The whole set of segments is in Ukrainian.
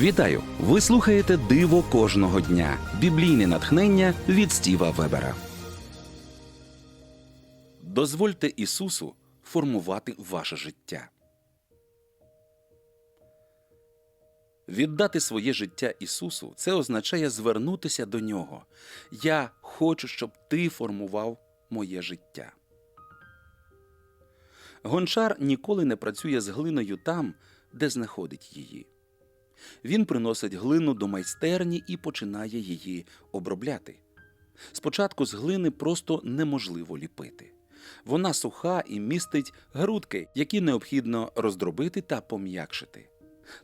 Вітаю! Ви слухаєте Диво кожного дня. Біблійне натхнення від Стіва Вебера. Дозвольте Ісусу формувати ваше життя. Віддати своє життя Ісусу це означає звернутися до Нього. Я хочу, щоб ти формував моє життя. Гончар ніколи не працює з глиною там, де знаходить її. Він приносить глину до майстерні і починає її обробляти. Спочатку з глини просто неможливо ліпити. Вона суха і містить грудки, які необхідно роздробити та пом'якшити.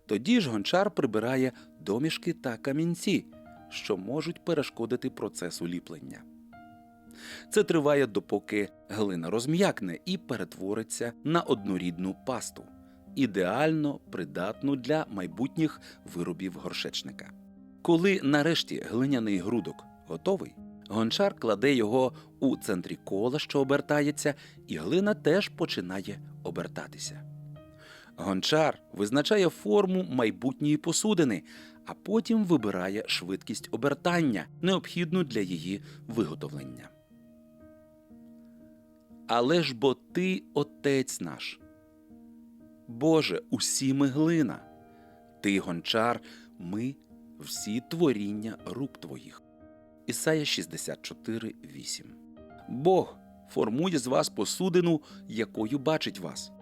Тоді ж гончар прибирає домішки та камінці, що можуть перешкодити процесу ліплення. Це триває допоки глина розм'якне і перетвориться на однорідну пасту, ідеально придатну для майбутніх виробів горшечника. Коли нарешті глиняний грудок готовий, гончар кладе його у центрі кола, що обертається, і глина теж починає обертатися. Гончар визначає форму майбутньої посудини, а потім вибирає швидкість обертання, необхідну для її виготовлення. Але ж бо ти отець наш. Боже, усі ми глина. Ти гончар, ми всі творіння рук твоїх. Ісая 64, 8. Бог формує з вас посудину, якою бачить вас.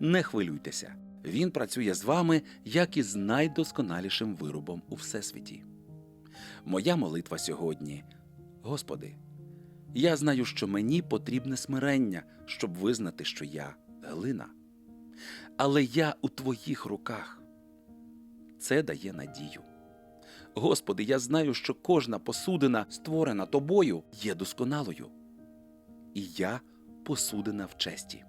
Не хвилюйтеся, Він працює з вами, як із найдосконалішим виробом у всесвіті. Моя молитва сьогодні, Господи, я знаю, що мені потрібне смирення, щоб визнати, що я глина. Але я у Твоїх руках. Це дає надію. Господи, я знаю, що кожна посудина, створена тобою, є досконалою. І я посудина в честі.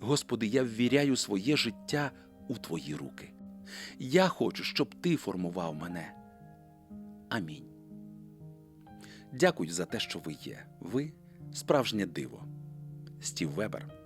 Господи, я ввіряю своє життя у Твої руки. Я хочу, щоб Ти формував мене. Амінь. Дякую за те, що ви є. Ви справжнє диво. Стів Вебер.